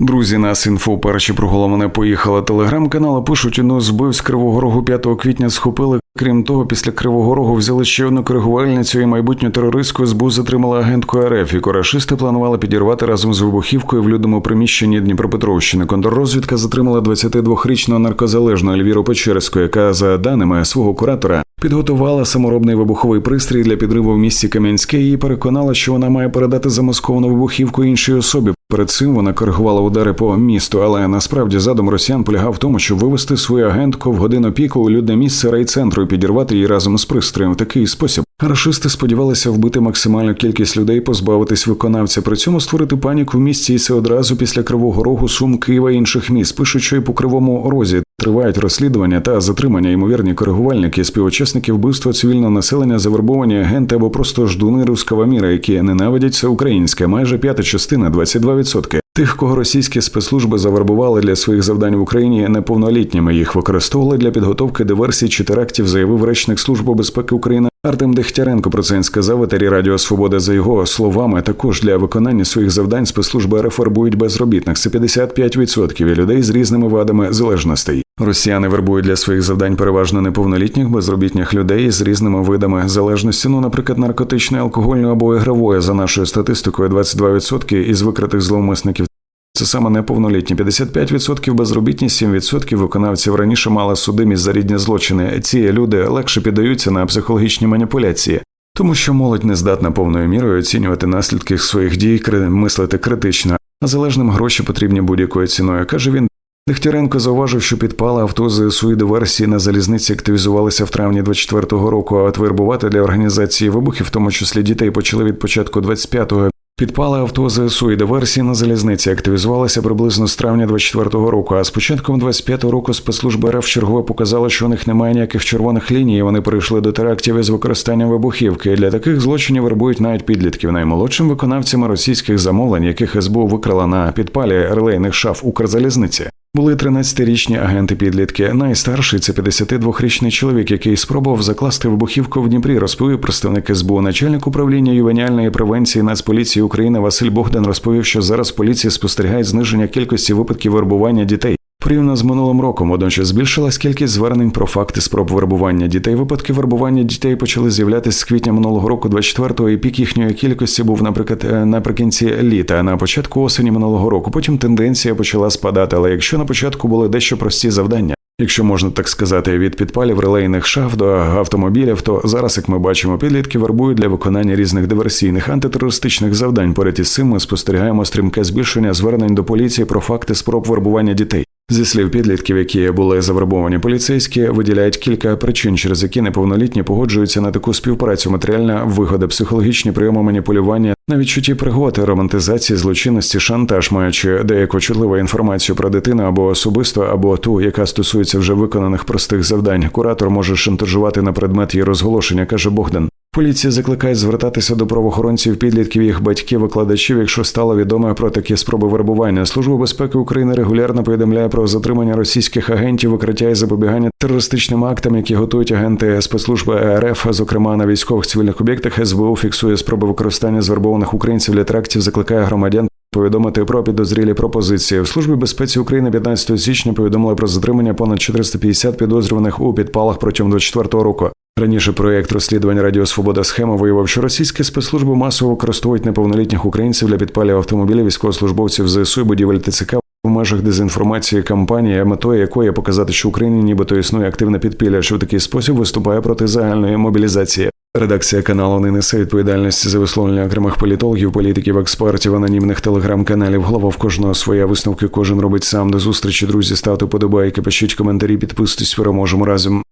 Друзі, нас інфо перші про головне поїхала. Телеграм-канали пишуть, ну збив з Кривого Рогу 5 квітня схопили. Крім того, після Кривого Рогу взяли ще одну коригувальницю і майбутню терористку СБУ затримала агентку РФ. І корашисти планували підірвати разом з вибухівкою в людному приміщенні Дніпропетровщини. Контррозвідка затримала 22-річного наркозалежного Ельвіру Печерську, яка за даними свого куратора підготувала саморобний вибуховий пристрій для підриву в місті Кам'янське і переконала, що вона має передати замасковану вибухівку іншій особі. Перед цим вона коригувала удари по місту, але насправді задум росіян полягав в тому, щоб вивести свою агентку в годину піку у людне місце райцентру і підірвати її разом з пристроєм в такий спосіб. Рашисти сподівалися вбити максимальну кількість людей, позбавитись виконавця, при цьому створити паніку в місті і це одразу після Кривого Рогу, Сум, Києва і інших міст. І по кривому розі тривають розслідування та затримання ймовірні коригувальники, співучасники вбивства цивільного населення, завербовані агенти або просто ждуни руского міра, які ненавидять все українське. Майже п'ята частина, 22%. Тих, кого російські спецслужби завербували для своїх завдань в Україні неповнолітніми, їх використовували для підготовки диверсій чи терактів, заявив речник Служби безпеки України Артем Дехтяренко. Про це він сказав етері Радіо Свобода. За його словами, також для виконання своїх завдань спецслужби РФ вербують безробітних. Це 55% і людей з різними вадами залежностей. Росіяни вербують для своїх завдань переважно неповнолітніх безробітних людей з різними видами залежності. Ну, наприклад, наркотичної, алкогольної або ігрової за нашою статистикою 22% із викритих зловмисників. Це саме неповнолітні 55% безробітні, 7% виконавців раніше мали судимість за рідні злочини. Ці люди легше піддаються на психологічні маніпуляції, тому що молодь не здатна повною мірою оцінювати наслідки своїх дій, мислити критично, а залежним гроші потрібні будь-якою ціною. каже він. Дегтяренко зауважив, що підпали авто ЗСУ і диверсії на залізниці активізувалися в травні 24-го року. А от вербувати для організації вибухів, в тому числі дітей, почали від початку 25-го. Підпали авто ЗСУ і диверсії на залізниці активізувалися приблизно з травня 24-го року. А з початком 25-го року спецслужби РФ чергове показали, що у них немає ніяких червоних ліній. Вони перейшли до терактів із використанням вибухівки. Для таких злочинів вербують навіть підлітків. Наймолодшим виконавцями російських замовлень, яких СБУ викрала на підпалі релейних шаф Укрзалізниці. Були 13-річні агенти підлітки. Найстарший це 52-річний чоловік, який спробував закласти вибухівку в Дніпрі. Розповів представник СБУ. Начальник управління ювеніальної превенції Нацполіції України Василь Богдан розповів, що зараз поліція спостерігає зниження кількості випадків вербування дітей. Порівняно з минулим роком, водночас збільшилась кількість звернень про факти спроб вербування дітей. Випадки вербування дітей почали з'являтися з квітня минулого року, 24-го, і пік їхньої кількості був, наприклад, е, наприкінці літа, а на початку осені минулого року. Потім тенденція почала спадати. Але якщо на початку були дещо прості завдання, якщо можна так сказати, від підпалів релейних шаф до автомобілів, то зараз, як ми бачимо, підлітки вербують для виконання різних диверсійних антитерористичних завдань. Поряд із цим ми спостерігаємо стрімке збільшення звернень до поліції про факти спроб вербування дітей. Зі слів підлітків, які були завербовані поліцейські, виділяють кілька причин, через які неповнолітні погоджуються на таку співпрацю, матеріальна вигода, психологічні прийоми маніпулювання, на відчутті пригоди, романтизації, злочинності, шантаж, маючи деяку чутливу інформацію про дитину або особисто, або ту, яка стосується вже виконаних простих завдань. Куратор може шантажувати на предмет її розголошення, каже Богдан. Поліція закликає звертатися до правоохоронців, підлітків, їх батьків, викладачів, якщо стало відомо про такі спроби вербування. Служба безпеки України регулярно повідомляє про затримання російських агентів, викриття і запобігання терористичним актам, які готують агенти спецслужби РФ, зокрема на військових цивільних об'єктах. СБУ фіксує спроби використання звербованих українців для трактів, закликає громадян. Повідомити про підозрілі пропозиції в службі безпеці України 15 січня повідомили про затримання понад 450 підозрюваних у підпалах протягом 24 року. Раніше проєкт розслідування Радіо Свобода схема виявив, що російські спецслужби масово використовують неповнолітніх українців для підпалів автомобілів військовослужбовців ЗСУ і будівель ТЦК в межах дезінформації кампанії, метою якої показати, що Україні нібито існує активне підпілля, що в такий спосіб виступає проти загальної мобілізації. Редакція каналу не несе відповідальності за висловлення окремих політологів, політиків, експертів, анонімних телеграм-каналів. Голова в кожного своя висновки кожен робить сам. До зустрічі, друзі. Ставте подобайки, пишіть коментарі, підписуйтесь, переможемо разом.